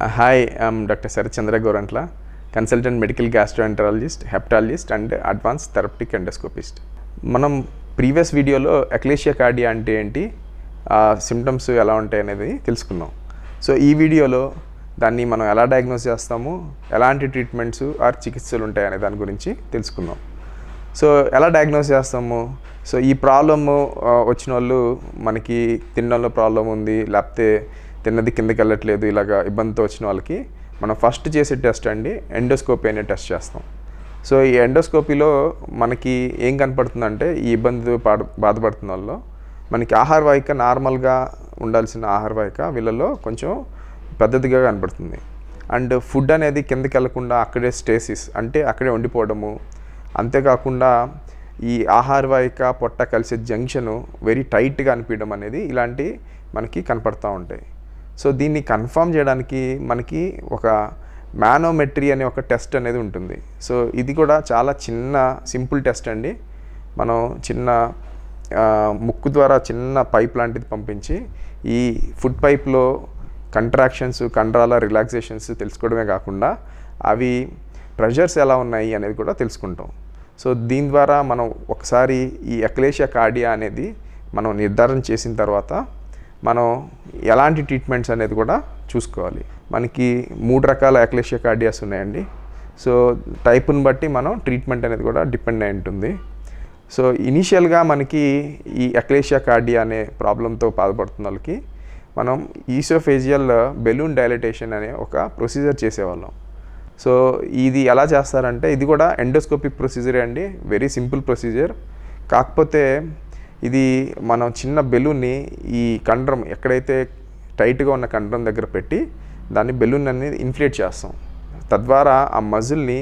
Hi doctor Sarath Gorantla consultant medical gastroenterologist hepatologist and advance therapeutic endoscopist మనం previous వీడియోలో achalasia cardia అంటే ఏంటి ఆ సిమ్టమ్స్ ఎలా ఉంటాయి అనేది తెలుసుకున్నాం. సో ఈ వీడియోలో దాన్ని మనం ఎలా డయాగ్నోస్ చేస్తాము ఎలాంటి ట్రీట్మెంట్స్ ఆర్ చికిత్సలు ఉంటాయి అనే దాని గురించి తెలుసుకుందాం సో ఎలా డయాగ్నోస్ చేస్తాము? సో ఈ ప్రాబ్లము వచ్చిన వాళ్ళు మనకి తినడంలో ప్రాబ్లం ఉంది లేకపోతే తిన్నది కిందకి వెళ్ళట్లేదు ఇలాగ ఇబ్బందితో వచ్చిన వాళ్ళకి మనం ఫస్ట్ చేసే టెస్ట్ అండి ఎండోస్కోపీ అనే టెస్ట్ చేస్తాం. సో ఈ ఎండోస్కోపీలో మనకి ఏం కనపడుతుందంటే ఈ ఇబ్బంది పాడ బాధపడుతున్న వాళ్ళు మనకి ఆహార వాహిక నార్మల్గా ఉండాల్సిన ఆహార వాహిక వీళ్ళలో కొంచెం పెద్దదిగా కనపడుతుంది. అండ్ ఫుడ్ అనేది కిందకి వెళ్ళకుండా అక్కడే స్టేసిస్ అంటే అక్కడే ఉండిపోవడము. అంతేకాకుండా ఈ ఆహార వాహిక పొట్ట కలిసే జంక్షను వెరీ టైట్గా అనిపించడం అనేది ఇలాంటి మనకి కనపడుతూ ఉంటాయి. సో దీన్ని కన్ఫర్మ్ చేయడానికి మనకి ఒక మ్యానోమెట్రీ అనే ఒక టెస్ట్ అనేది ఉంటుంది. సో ఇది కూడా చాలా చిన్న సింపుల్ టెస్ట్ అండి. మనం చిన్న ముక్కు ద్వారా చిన్న పైప్ లాంటిది పంపించి ఈ ఫుడ్ పైప్లో కంట్రాక్షన్స్ కండరాల రిలాక్సేషన్స్ తెలుసుకోవడమే కాకుండా అవి ప్రెషర్స్ ఎలా ఉన్నాయి అనేది కూడా తెలుసుకుంటాం. సో దీని ద్వారా మనం ఒకసారి ఈ అక్లేషియా కార్డియా అనేది మనం నిర్ధారణ చేసిన తర్వాత మనం ఎలాంటి ట్రీట్మెంట్స్ అనేది కూడా చూసుకోవాలి. మనకి మూడు రకాల అక్లేషియా కార్డియాస్ ఉన్నాయండి. సో టైప్ని బట్టి మనం ట్రీట్మెంట్ అనేది కూడా డిపెండ్ అయి ఉంటుంది. సో ఇనీషియల్గా మనకి ఈ అక్లేషియా కార్డియా అనే ప్రాబ్లంతో బాధపడుతున్న వాళ్ళకి మనం ఈసోఫేజియల్ బెలూన్ డైలటేషన్ అనే ఒక ప్రొసీజర్ చేసేవాళ్ళం. సో ఇది ఎలా చేస్తారంటే ఇది కూడా ఎండోస్కోపిక్ ప్రొసీజరే అండి. వెరీ సింపుల్ ప్రొసీజర్ కాకపోతే ఇది మనం చిన్న బెలూన్ని ఈ కండరం ఎక్కడైతే టైట్గా ఉన్న కండరం దగ్గర పెట్టి దాన్ని బెలూన్ అనేది ఇన్ఫ్లేట్ చేస్తాం. తద్వారా ఆ మజిల్ని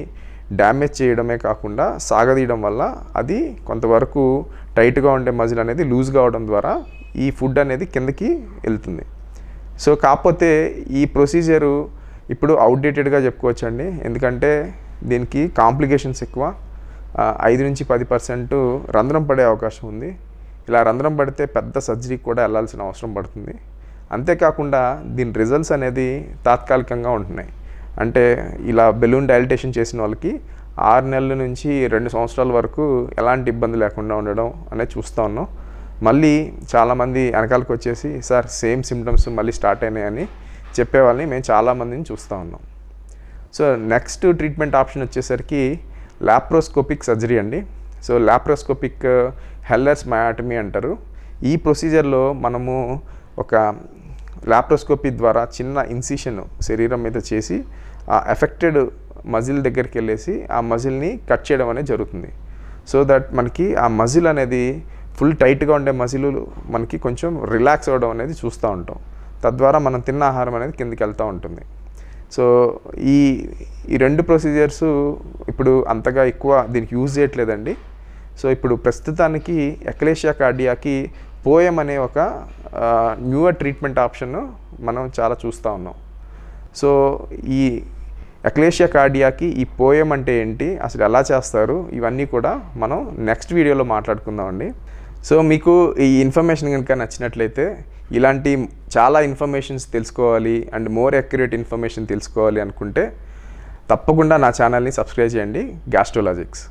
డ్యామేజ్ చేయడమే కాకుండా సాగదీయడం వల్ల అది కొంతవరకు టైట్గా ఉండే మజిల్ అనేది లూజ్ కావడం ద్వారా ఈ ఫుడ్ అనేది కిందకి వెళ్తుంది. సో కాకపోతే ఈ ప్రొసీజరు ఇప్పుడు అవుట్డేటెడ్గా చెప్పుకోవచ్చు అండి ఎందుకంటే దీనికి కాంప్లికేషన్స్ ఎక్కువ. ఐదు నుంచి పది పర్సెంట్ రంధ్రం పడే అవకాశం ఉంది. ఇలా రంధ్రం పడితే పెద్ద సర్జరీకి కూడా వెళ్ళాల్సిన అవసరం పడుతుంది. అంతేకాకుండా దీని రిజల్ట్స్ అనేది తాత్కాలికంగా ఉంటున్నాయి. అంటే ఇలా బెలూన్ డైలిటేషన్ చేసిన వాళ్ళకి ఆరు నెలల నుంచి రెండు సంవత్సరాల వరకు ఎలాంటి ఇబ్బంది లేకుండా ఉండడం అనేది చూస్తూ ఉన్నాం. మళ్ళీ చాలామంది వెనకాలకు వచ్చేసి సార్ సేమ్ సిమ్టమ్స్ మళ్ళీ స్టార్ట్ అయినాయని చెప్పేవాళ్ళని మేము చాలామందిని చూస్తూ ఉన్నాం. సో నెక్స్ట్ ట్రీట్మెంట్ ఆప్షన్ వచ్చేసరికి లాప్రోస్కోపిక్ సర్జరీ అండి. సో లాప్రోస్కోపిక్ హెల్లర్స్ మయాటమీ అంటారు. ఈ ప్రొసీజర్లో మనము ఒక లాప్రోస్కోపీ ద్వారా చిన్న ఇన్సిషన్ శరీరం మీద చేసి ఆ ఎఫెక్టెడ్ మజిల్ దగ్గరికి వెళ్ళేసి ఆ మజిల్ని కట్ చేయడం అనేది జరుగుతుంది. సో దట్ మనకి ఆ మజిల్ అనేది ఫుల్ టైట్గా ఉండే మజిలు మనకి కొంచెం రిలాక్స్ అవ్వడం అనేది చూస్తూ ఉంటాం. తద్వారా మనం తిన్న ఆహారం అనేది కిందికి వెళ్తూ ఉంటుంది. సో ఈ ఈ రెండు ప్రొసీజర్స్ ఇప్పుడు అంతగా ఎక్కువ దీనికి యూజ్ చేయట్లేదండి. సో ఇప్పుడు ప్రస్తుతానికి ఎక్లేషియా కార్డియాకి పోయం అనే ఒక న్యూయర్ ట్రీట్మెంట్ ఆప్షన్ మనం చాలా చూస్తూ ఉన్నాం. సో ఈ ఎక్లేషియా కార్డియాకి ఈ పోయం అంటే ఏంటి అసలు ఎలా చేస్తారు ఇవన్నీ కూడా మనం నెక్స్ట్ వీడియోలో మాట్లాడుకుందామండి సో మీకు ఈ ఇన్ఫర్మేషన్ కనుక నచ్చినట్లయితే ఇలాంటి చాలా ఇన్ఫర్మేషన్స్ తెలుసుకోవాలి అండ్ మోర్ అక్యురేట్ ఇన్ఫర్మేషన్ తెలుసుకోవాలి అనుకుంటే తప్పకుండా నా ఛానల్ని సబ్స్క్రైబ్ చేయండి గ్యాస్ట్రోలాజిక్స్